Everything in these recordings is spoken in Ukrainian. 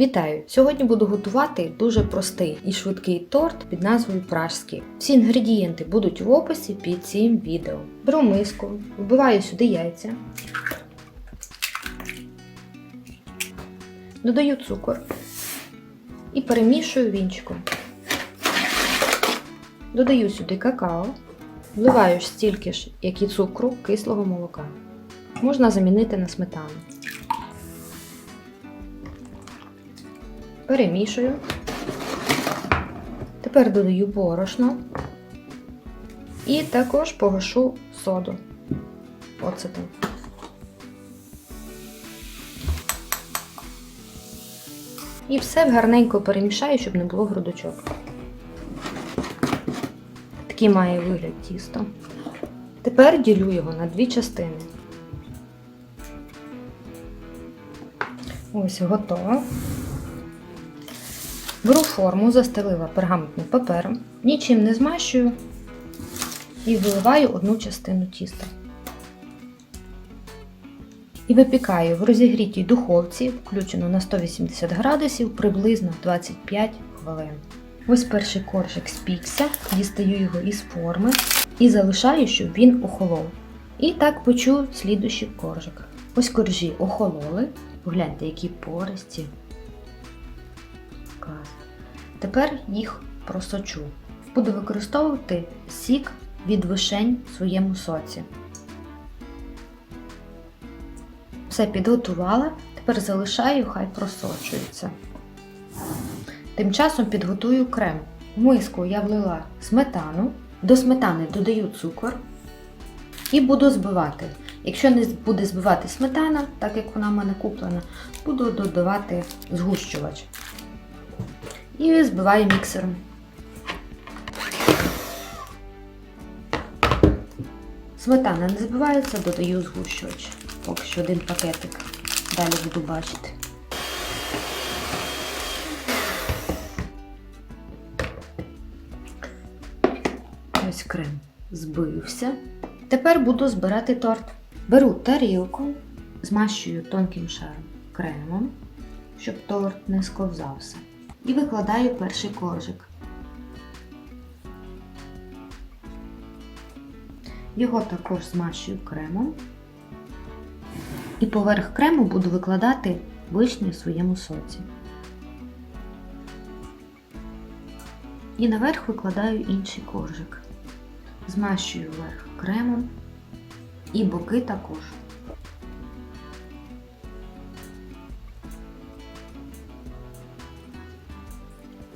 Вітаю! Сьогодні буду готувати дуже простий і швидкий торт під назвою Пражський. Всі інгредієнти будуть в описі під цим відео. Беру миску, вбиваю сюди яйця, додаю цукор і перемішую вінчиком. Додаю сюди какао, вливаю стільки ж, як і цукру кислого молока. Можна замінити на сметану. Перемішую. Тепер додаю борошно і також погашу соду оцетом. І все гарненько перемішаю, щоб не було грудочок. Такий має вигляд тісто. Тепер ділю його на дві частини. Ось готово. Беру форму, застелила пергаментним папером, нічим не змащую і виливаю одну частину тіста. І випікаю в розігрітій духовці, включено на 180 градусів, приблизно 25 хвилин. Ось перший коржик спікся, дістаю його із форми і залишаю, щоб він охолов. І так почу слідущий коржик. Ось коржі охололи. Погляньте, які пористі. Клас. Тепер їх просочу. Буду використовувати сік від вишень в своєму соці. Все підготувала, тепер залишаю, хай просочується. Тим часом підготую крем. В миску я влила сметану, до сметани додаю цукор і буду збивати. Якщо не буде збивати сметана, так як вона в мене куплена, буду додавати згущувач. І збиваю міксером. Сметана не збивається, додаю згущувач. Поки що один пакетик. Далі буду бачити. Ось крем збився. Тепер буду збирати торт. Беру тарілку, змащую тонким шаром кремом, щоб торт не сковзався. І викладаю перший коржик. Його також змащую кремом. І поверх крему буду викладати вишню в своєму соці. І наверх викладаю інший коржик. Змащую верх кремом і боки також.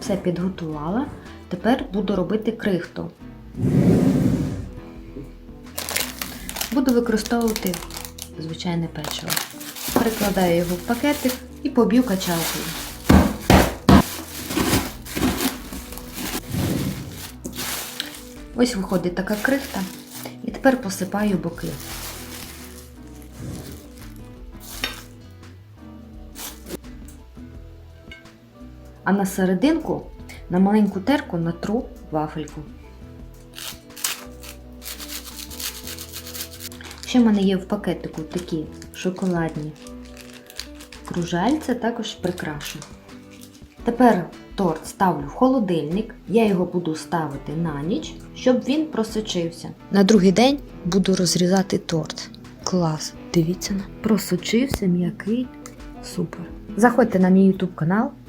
Все підготувала. Тепер буду робити крихту. Буду використовувати звичайне печиво. Перекладаю його в пакетик і поб'ю качалкою. Ось виходить така крихта. І тепер посипаю боки. А на серединку на маленьку терку натру вафельку. Ще в мене є в пакетику такі шоколадні кружальця, також прикрашу. Тепер торт ставлю в холодильник, я його буду ставити на ніч, щоб він просочився. На другий день буду розрізати торт. Клас! Дивіться на просочився м'який. Супер. Заходьте на мій YouTube канал,